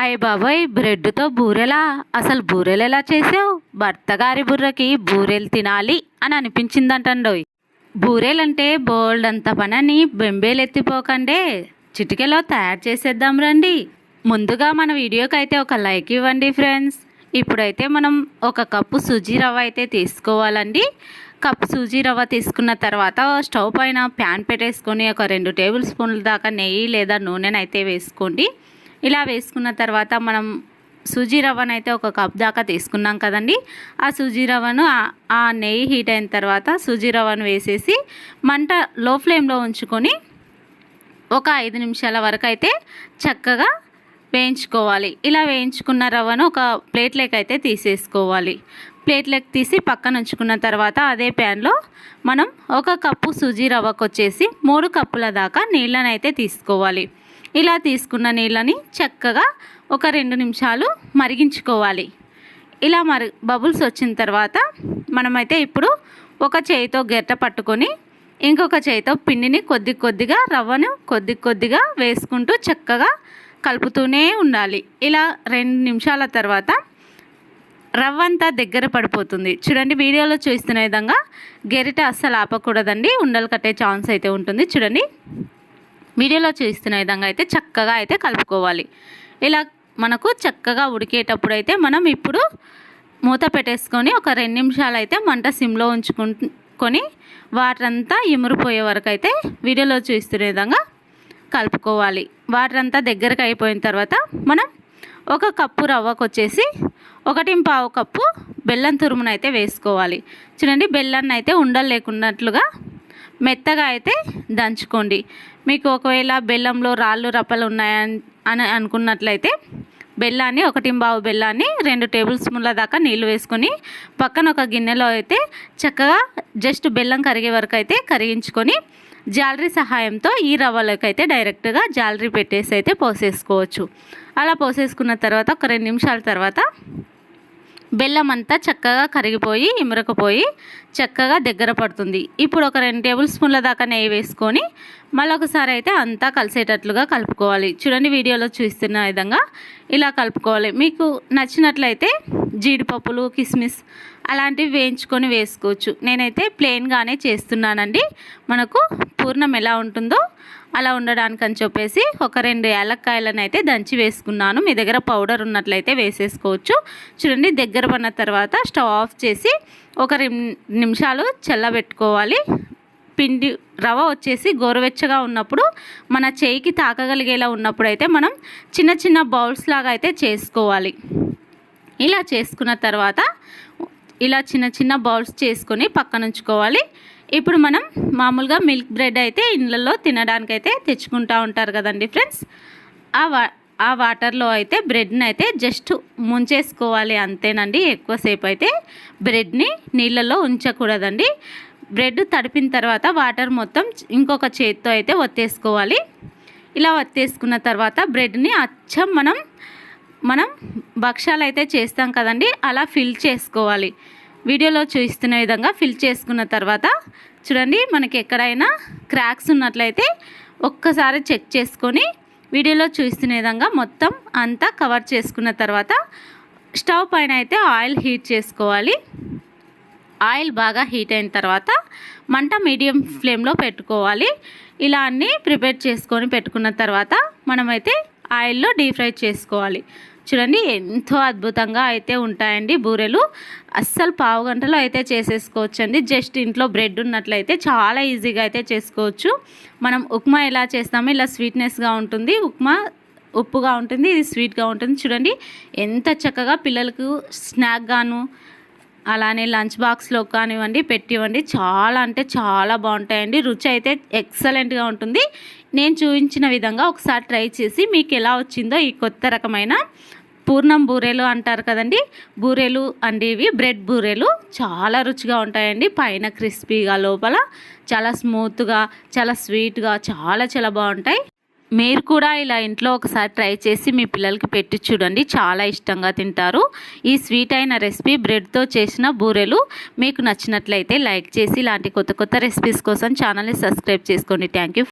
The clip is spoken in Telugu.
అయ్య బాబోయ్ బ్రెడ్తో బూరెలా? అసలు బూరెలు ఎలా చేసావు? భర్త గారి బుర్రకి బూరెలు తినాలి అని అనిపించిందంటండోయ్. బూరెలంటే బోల్డ్ అంత పనని బెంబేలు ఎత్తిపోకండే చిటికెలో తయారు చేసేద్దాం రండి. ముందుగా మన వీడియోకి అయితే ఒక లైక్ ఇవ్వండి ఫ్రెండ్స్. ఇప్పుడైతే మనం ఒక కప్పు సుజీ రవ్వ అయితే తీసుకోవాలండి. కప్పు సూజీ రవ్వ తీసుకున్న తర్వాత స్టవ్ పైన ప్యాన్ పెట్టేసుకొని ఒక రెండు టేబుల్ స్పూన్ల దాకా నెయ్యి లేదా నూనెనైతే వేసుకోండి. ఇలా వేసుకున్న తర్వాత మనం సూజీ రవ్వను అయితే ఒక కప్ దాకా తీసుకున్నాం కదండి. ఆ సూజీ రవ్వను ఆ- నెయ్యి హీట్ అయిన తర్వాత సూజీ రవ్వను వేసేసి మంట లో ఫ్లేమ్లో ఉంచుకొని ఒక ఐదు నిమిషాల వరకు అయితే చక్కగా వేయించుకోవాలి. ఇలా వేయించుకున్న రవ్వను ఒక ప్లేట్లోకి అయితే తీసేసుకోవాలి. ప్లేట్లోకి తీసి పక్కన ఉంచుకున్న తర్వాత అదే ప్యాన్లో మనం ఒక కప్పు సుజీ రవ్వకు వచ్చేసి మూడు కప్పుల దాకా నీళ్ళనైతే తీసుకోవాలి. ఇలా తీసుకున్న నీళ్ళని చక్కగా ఒక రెండు నిమిషాలు మరిగించుకోవాలి. ఇలా మరి బబుల్స్ వచ్చిన తర్వాత మనమైతే ఇప్పుడు ఒక చేయితో గెట్ట పట్టుకొని ఇంకొక చేయితో పిండిని కొద్ది కొద్దిగా రవ్వను కొద్ది కొద్దిగా వేసుకుంటూ చక్కగా కలుపుతూనే ఉండాలి. ఇలా రెండు నిమిషాల తర్వాత రవ్వ అంతా దగ్గర పడిపోతుంది. చూడండి వీడియోలో చూస్తున్న విధంగా గెరిట అస్సలు ఆపకూడదండి. ఉండలు కట్టే ఛాన్స్ అయితే ఉంటుంది. చూడండి. వీడియోలో చూస్తున్న విధంగా అయితే చక్కగా అయితే కలుపుకోవాలి. ఇలా మనకు చక్కగా ఉడికేటప్పుడు అయితే మనం ఇప్పుడు మూత పెట్టేసుకొని ఒక రెండు నిమిషాలు అయితే మంట సిమ్లో ఉంచుకొని వాటర్ అంతా ఇమురిపోయే వరకు అయితే వీడియోలో చూస్తున్న విధంగా కలుపుకోవాలి. వాటర్ అంతా దగ్గరకు అయిపోయిన తర్వాత మనం ఒక కప్పు రవ్వకు వచ్చేసి ఒకటి పావు కప్పు బెల్లం తురుమునైతే వేసుకోవాలి. చూడండి బెల్లాన్ని అయితే ఉండలు లేకున్నట్లుగా మెత్తగా అయితే దంచుకోండి. మీకు ఒకవేళ బెల్లంలో రాళ్ళు రప్పలు ఉన్నాయని అని అనుకున్నట్లయితే బెల్లాన్ని ఒకటి బావు బెల్లాన్ని రెండు టేబుల్ స్పూన్ల దాకా నీళ్ళు వేసుకొని పక్కన ఒక గిన్నెలో అయితే చక్కగా జస్ట్ బెల్లం కరిగే వరకు అయితే కరిగించుకొని జాలరీ సహాయంతో ఈ రవ్వలోకి అయితే డైరెక్ట్గా జాలరీ పెట్టేసి అయితే పోసేసుకోవచ్చు. అలా పోసేసుకున్న తర్వాత ఒక రెండు నిమిషాల తర్వాత బెల్లం అంతా చక్కగా కరిగిపోయి ఇమరకపోయి చక్కగా దగ్గర పడుతుంది. ఇప్పుడు ఒక రెండు టేబుల్ స్పూన్ల దాకా నెయ్యి వేసుకొని మళ్ళొకసారి అయితే అంతా కలిసేటట్లుగా కలుపుకోవాలి. చూడండి వీడియోలో చూస్తున్న విధంగా ఇలా కలుపుకోవాలి. మీకు నచ్చినట్లయితే జీడిపప్పులు కిస్మిస్ అలాంటివి వేయించుకొని వేసుకోవచ్చు. నేనైతే ప్లెయిన్గానే చేస్తున్నానండి. మనకు పూర్ణం ఎలా ఉంటుందో అలా ఉండడానికి అని చెప్పేసి ఒక రెండు ఏలక్కాయలను అయితే దంచి వేసుకున్నాను. మీ దగ్గర పౌడర్ ఉన్నట్లయితే వేసేసుకోవచ్చు. చూడండి దగ్గర పడిన తర్వాత స్టవ్ ఆఫ్ చేసి ఒక రెండు నిమిషాలు చల్లబెట్టుకోవాలి. పిండి రవ వచ్చేసి గోరువెచ్చగా ఉన్నప్పుడు మన చేయికి తాకగలిగేలా ఉన్నప్పుడు అయితే మనం చిన్న చిన్న బౌల్స్ లాగా అయితే చేసుకోవాలి. ఇలా చేసుకున్న తర్వాత ఇలా చిన్న చిన్న బౌల్స్ చేసుకొని పక్కన ఉంచుకోవాలి. ఇప్పుడు మనం మామూలుగా మిల్క్ బ్రెడ్ అయితే ఇళ్ళల్లో తినడానికైతే తెచ్చుకుంటూ ఉంటారు కదండి ఫ్రెండ్స్. ఆ వా ఆ వాటర్లో అయితే బ్రెడ్ని అయితే జస్ట్ ముంచేసుకోవాలి అంతేనండి. ఎక్కువసేపు అయితే బ్రెడ్ని నీళ్ళల్లో ఉంచకూడదండి. బ్రెడ్ తడిపిన తర్వాత వాటర్ మొత్తం ఇంకొక చేతితో అయితే ఒత్తేసుకోవాలి. ఇలా ఒత్తేసుకున్న తర్వాత బ్రెడ్ని అచ్చం మనం మనం భక్షాలు అయితే చేస్తాం కదండి అలా ఫిల్ చేసుకోవాలి. వీడియోలో చూస్తున్న విధంగా ఫిల్ చేసుకున్న తర్వాత చూడండి మనకి ఎక్కడైనా క్రాక్స్ ఉన్నట్లయితే ఒక్కసారి చెక్ చేసుకొని వీడియోలో చూస్తున్న విధంగా మొత్తం అంతా కవర్ చేసుకున్న తర్వాత స్టవ్ పైన అయితే ఆయిల్ హీట్ చేసుకోవాలి. ఆయిల్ బాగా హీట్ అయిన తర్వాత మంట మీడియం ఫ్లేమ్లో పెట్టుకోవాలి. ఇలా అన్నీ ప్రిపేర్ చేసుకొని పెట్టుకున్న తర్వాత మనమైతే ఆయిల్లో డీప్ ఫ్రై చేసుకోవాలి. చూడండి ఎంతో అద్భుతంగా అయితే ఉంటాయండి బూరెలు. అస్సలు పావు గంటలో అయితే చేసేసుకోవచ్చు అండి జస్ట్ ఇంట్లో బ్రెడ్ ఉన్నట్లయితే చాలా ఈజీగా అయితే చేసుకోవచ్చు. మనం ఉప్మా ఎలా చేస్తామో ఇలా స్వీట్నెస్గా ఉంటుంది. ఉప్మా ఉప్పుగా ఉంటుంది ఇది స్వీట్గా ఉంటుంది. చూడండి ఎంత చక్కగా పిల్లలకు స్నాక్ గాను అలానే లంచ్ బాక్స్లో కానివ్వండి పెట్టివ్వండి. చాలా అంటే చాలా బాగుంటాయండి. రుచి అయితే ఎక్సలెంట్గా ఉంటుంది. నేను చూపించిన విధంగా ఒకసారి ట్రై చేసి మీకు ఎలా వచ్చిందో ఈ కొత్త రకమైన పూర్ణం బూరెలు అంటారు కదండి. బూరెలు అండి ఇవి బ్రెడ్ బూరెలు చాలా రుచిగా ఉంటాయండి. పైన క్రిస్పీగా లోపల చాలా స్మూత్గా చాలా స్వీట్గా చాలా చాలా బాగుంటాయి. మీరు కూడా ఇలా ఇంట్లో ఒకసారి ట్రై చేసి మీ పిల్లలకి పెట్టి చూడండి. చాలా ఇష్టంగా తింటారు. ఈ స్వీట్ అయిన రెసిపీ బ్రెడ్తో చేసిన బూరెలు. మీకు నచ్చినట్లయితే లైక్ చేసి ఇలాంటి కొత్త కొత్త రెసిపీస్ కోసం ఛానల్ని సబ్స్క్రైబ్ చేసుకోండి. Thank you.